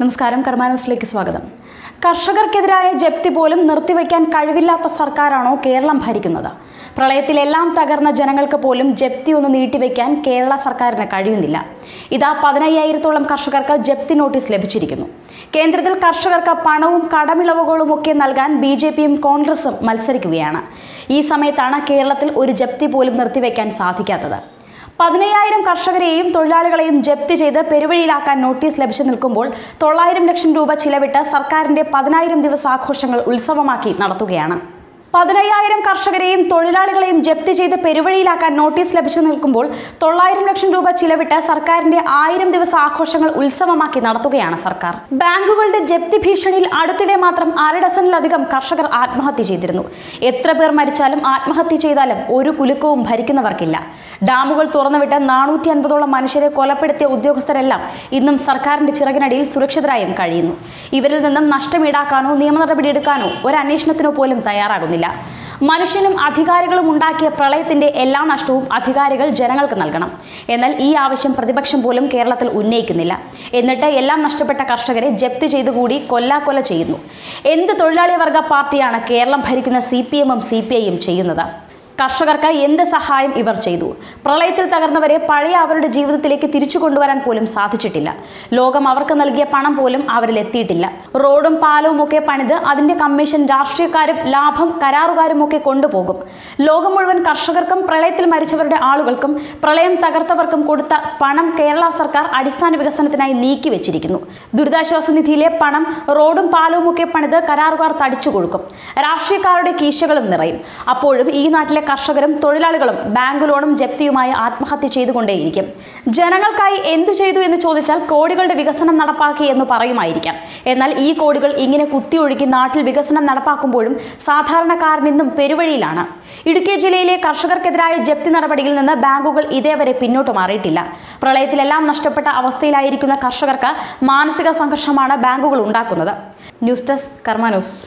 നമസ്കാരം കർമാനോസിലേക്ക് സ്വാഗതം. കർഷകർക്കെതിരായ ജപ്തി പോലും നിർത്തിവെക്കാൻ കഴിവില്ലാത്ത സർക്കാരാണോ കേരളം ഭരിക്കുന്നത്? പ്രളയത്തിലെല്ലാം തകർന്ന ജനങ്ങൾക്ക് പോലും ജപ്തി ഒന്ന് നീട്ടിവെക്കാൻ കേരള സർക്കാരിന് കഴിയുന്നില്ല. ഇതാ പതിനയ്യായിരത്തോളം കർഷകർക്ക് ജപ്തി നോട്ടീസ് ലഭിച്ചിരിക്കുന്നു. കേന്ദ്രത്തിൽ കർഷകർക്ക് പണവും കടമിളവുകളും ഒക്കെ നൽകാൻ ബി ജെ പിയും കോൺഗ്രസും മത്സരിക്കുകയാണ്. ഈ സമയത്താണ് കേരളത്തിൽ ഒരു ജപ്തി പോലും നിർത്തിവെക്കാൻ സാധിക്കാത്തത്. പതിനയ്യായിരം കർഷകരെയും തൊഴിലാളികളെയും ജപ്തി ചെയ്ത് പെരുവഴിയിലാക്കാൻ നോട്ടീസ് ലഭിച്ചു നിൽക്കുമ്പോൾ തൊള്ളായിരം ലക്ഷം രൂപ ചിലവിട്ട് സർക്കാരിന്റെ പതിനായിരം ദിവസാഘോഷങ്ങൾ ഉത്സവമാക്കി നടത്തുകയാണ്. പതിനയ്യായിരം കർഷകരെയും തൊഴിലാളികളെയും ജപ്തി ചെയ്ത് പെരുവഴിയിലാക്കാൻ നോട്ടീസ് ലഭിച്ചു നിൽക്കുമ്പോൾ തൊള്ളായിരം ലക്ഷം രൂപ ചിലവിട്ട് സർക്കാരിന്റെ ആയിരം ദിവസ ആഘോഷങ്ങൾ ഉത്സവമാക്കി നടത്തുകയാണ് സർക്കാർ. ബാങ്കുകളുടെ ജപ്തി ഭീഷണിയിൽ അടുത്തിടെ മാത്രം അര ഡസനിലധികം കർഷകർ ആത്മഹത്യ ചെയ്തിരുന്നു. എത്ര പേർ മരിച്ചാലും ആത്മഹത്യ ചെയ്താലും ഒരു കുലുക്കവും ഭരിക്കുന്നവർക്കില്ല. ഡാമുകൾ തുറന്നുവിട്ട് നാനൂറ്റി അൻപതോളം മനുഷ്യരെ കൊലപ്പെടുത്തിയ ഉദ്യോഗസ്ഥരെല്ലാം ഇന്നും സർക്കാരിന്റെ ചിറകിനടിയിൽ സുരക്ഷിതരായും കഴിയുന്നു. ഇവരിൽ നിന്നും നഷ്ടം ഈടാക്കാനോ നിയമ നടപടിയെടുക്കാനോ ഒരു അന്വേഷണത്തിനോ പോലും തയ്യാറാകുന്നില്ല. മനുഷ്യനും അധികാരികളും ഉണ്ടാക്കിയ പ്രളയത്തിന്റെ എല്ലാ നഷ്ടവും അധികാരികൾ ജനങ്ങൾക്ക് നൽകണം. എന്നാൽ ഈ ആവശ്യം പ്രതിപക്ഷം പോലും കേരളത്തിൽ ഉന്നയിക്കുന്നില്ല. എന്നിട്ട് എല്ലാം നഷ്ടപ്പെട്ട കർഷകരെ ജപ്തി ചെയ്തുകൂടി കൊല്ലാക്കൊല ചെയ്യുന്നു. എന്ത് തൊഴിലാളി വർഗ പാർട്ടിയാണ് കേരളം ഭരിക്കുന്ന സി പി എമ്മും സി പി ഐയും ചെയ്യുന്നത്? കർഷകർക്ക് എന്ത് സഹായം ഇവർ ചെയ്തു? പ്രളയത്തിൽ തകർന്നവരെ പഴയ അവരുടെ ജീവിതത്തിലേക്ക് തിരിച്ചു കൊണ്ടുവരാൻ പോലും സാധിച്ചിട്ടില്ല. ലോകം അവർക്ക് നൽകിയ പണം പോലും അവരിൽ എത്തിയിട്ടില്ല. റോഡും പാലവും ഒക്കെ പണിത് അതിന്റെ കമ്മീഷൻ രാഷ്ട്രീയക്കാരും ലാഭം കരാറുകാരും ഒക്കെ കൊണ്ടുപോകും. ലോകം മുഴുവൻ കർഷകർക്കും പ്രളയത്തിൽ മരിച്ചവരുടെ ആളുകൾക്കും പ്രളയം തകർത്തവർക്കും കൊടുത്ത പണം കേരള സർക്കാർ അടിസ്ഥാന വികസനത്തിനായി നീക്കി വെച്ചിരിക്കുന്നു. ദുരിതാശ്വാസ നിധിയിലെ പണം റോഡും പാലവും ഒക്കെ പണിത് കരാറുകാർ തടിച്ചു കൊടുക്കും രാഷ്ട്രീയക്കാരുടെ കീശകളും നിറയും. അപ്പോഴും ഈ നാട്ടിലെ കർഷകരും തൊഴിലാളികളും ബാങ്ക് ലോണും ജപ്തിയുമായി ആത്മഹത്യ ചെയ്തുകൊണ്ടേയിരിക്കും. ജനങ്ങൾക്കായി എന്തു ചെയ്തു എന്ന് ചോദിച്ചാൽ കോടികളുടെ വികസനം നടപ്പാക്കി എന്ന് പറയുമായിരിക്കാം. എന്നാൽ ഈ കോടികൾ ഇങ്ങനെ കുത്തിയൊഴുകി നാട്ടിൽ വികസനം നടപ്പാക്കുമ്പോഴും സാധാരണക്കാരൻ ഇന്നും പെരുവഴിയിലാണ്. ഇടുക്കി ജില്ലയിലെ കർഷകർക്കെതിരായ ജപ്തി നടപടിയിൽ നിന്ന് ബാങ്കുകൾ ഇതേവരെ പിന്നോട്ട് മാറിയിട്ടില്ല. പ്രളയത്തിലെല്ലാം നഷ്ടപ്പെട്ട അവസ്ഥയിലായിരിക്കുന്ന കർഷകർക്ക് മാനസിക സംഘർഷമാണ് ബാങ്കുകൾ ഉണ്ടാക്കുന്നത്. News desk Karma news.